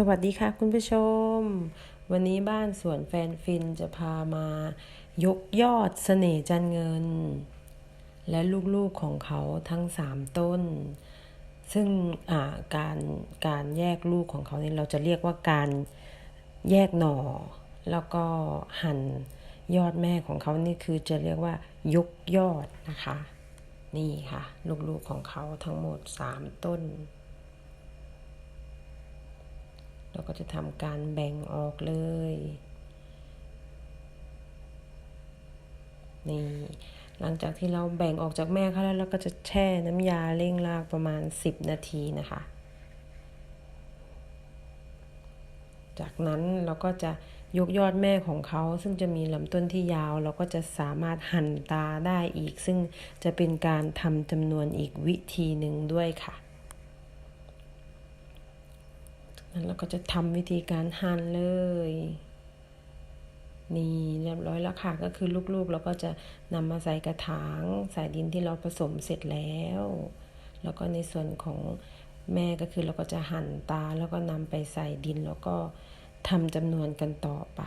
สวัสดีค่ะคุณผู้ชม วันนี้บ้านสวนแฟนฟินจะพามายกยอดเสน่ห์จันเงิน และลูกๆของเขาทั้งสามต้น ซึ่งการการแยกลูกของเขาเนี่ยเราจะเรียกว่าการแยกหน่อ แล้วก็หั่นยอดแม่ของเขานี่คือจะเรียกว่ายกยอดนะคะ นี่ค่ะ ลูกๆของเขาทั้งหมดสามต้น เรา ก็จะทำการแบ่งออกเลย นี่ หลังจากที่เราแบ่งออกจากแม่เขาแล้วเราก็จะแช่น้ำยาเร่งรากประมาณ 10 นาทีนะคะ จากนั้นเราก็จะยกยอดแม่ของเขาซึ่งจะมีลำต้นที่ยาว เราก็จะสามารถหั่นตาได้อีก ซึ่งจะเป็นการทำจำนวนอีกวิธีหนึ่งด้วยค่ะ นั้น เราก็จะทำวิธีการหั่นเลย นี่เรียบร้อยแล้วค่ะ ก็คือลูกๆเราก็จะนำมาใส่กระถางใส่ดินที่เราผสมเสร็จแล้ว แล้วก็ในส่วนของแม่ก็คือเราก็จะหั่นตาแล้วก็นำไปใส่ดินแล้วก็ทำจำนวนกันต่อไป